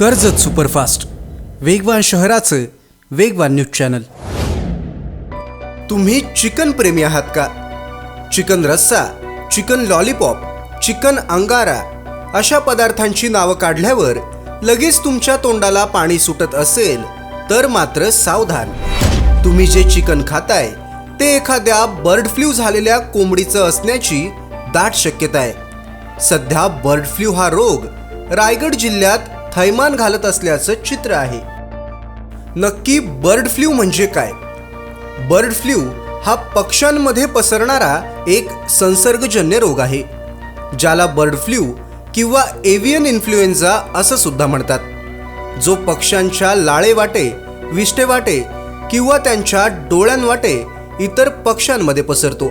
Karjat superfast. वेगवान शहराचं वेगवान न्यूज चॅनल. तुम्ही चिकन प्रेमी आहात का? चिकन रस्सा चिकन लॉलीपॉप चिकन अंगारा अशा पदार्थांची नावं काढल्यावर लगेच तुमच्या तोंडाला पाणी सुटत असेल तर मात्र सावधान. तुम्ही जे चिकन खाताय ते एखाद्या बर्ड फ्लू झालेल्या कोंबडीचं असण्याची दाट शक्यता आहे. सध्या बर्ड फ्लू हा रोग रायगड जिल्ह्यात थैमान घालत असल्याचं चित्र आहे. नक्की बर्ड फ्लू म्हणजे काय? बर्ड फ्लू हा पक्ष्यांमध्ये पसरणारा एक संसर्गजन्य रोग आहे ज्याला बर्ड फ्लू किंवा एव्हियन इन्फ्लुएन्झा असं सुद्धा म्हणतात. जो पक्ष्यांच्या लाळेवाटे विष्टेवाटे किंवा त्यांच्या डोळ्यांवाटे इतर पक्ष्यांमध्ये पसरतो.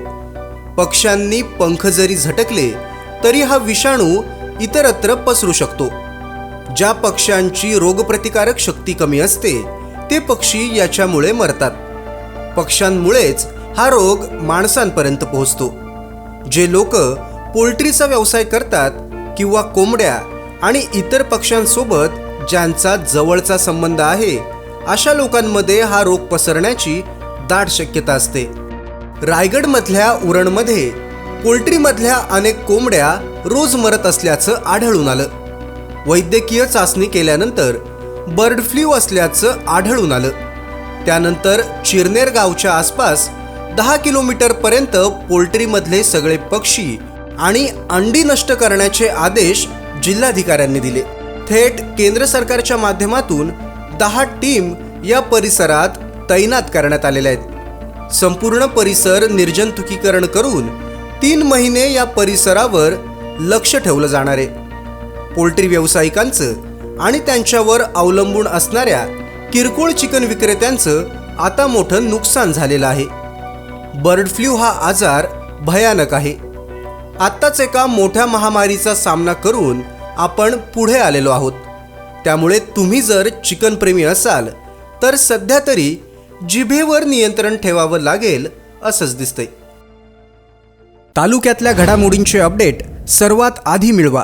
पक्ष्यांनी पंख जरी झटकले तरी हा विषाणू इतरत्र पसरू शकतो. ज्या पक्ष्यांची रोगप्रतिकारक शक्ती कमी असते ते पक्षी याच्यामुळे मरतात. पक्ष्यांमुळेच हा रोग माणसांपर्यंत पोहोचतो. जे लोक पोल्ट्रीचा व्यवसाय करतात किंवा कोंबड्या आणि इतर पक्ष्यांसोबत ज्यांचा जवळचा संबंध आहे अशा लोकांमध्ये हा रोग पसरण्याची दाट शक्यता असते. रायगडमधल्या उरणमध्ये पोल्ट्रीमधल्या अनेक कोंबड्या रोज मरत असल्याचं आढळून आलं. वैद्यकीय चाचणी केल्यानंतर बर्ड फ्लू असल्याचं आढळून आलं. त्यानंतर चिरनेर गावच्या आसपास दहा किलोमीटरपर्यंत पोल्ट्रीमधले सगळे पक्षी आणि अंडी नष्ट करण्याचे आदेश जिल्हाधिकाऱ्यांनी दिले. थेट केंद्र सरकारच्या माध्यमातून दहा टीम या परिसरात तैनात करण्यात आलेल्या आहेत. संपूर्ण परिसर निर्जंतुकीकरण करून तीन महिने या परिसरावर लक्ष ठेवलं जाणार आहे. पोल्ट्री व्यावसायिकांचं आणि त्यांच्यावर अवलंबून असणाऱ्या किरकोळ चिकन विक्रेत्यांचं आता मोठं नुकसान झालेलं आहे. बर्ड फ्लू हा आजार भयानक आहे. आत्ताच एका मोठ्या महामारीचा सामना करून आपण पुढे आलेलो आहोत. त्यामुळे तुम्ही जर चिकन प्रेमी असाल तर सध्या तरी जिभेवर नियंत्रण ठेवावं लागेल असंच दिसतंय. तालुक्यातल्या घडामोडींचे अपडेट सर्वात आधी मिळवा.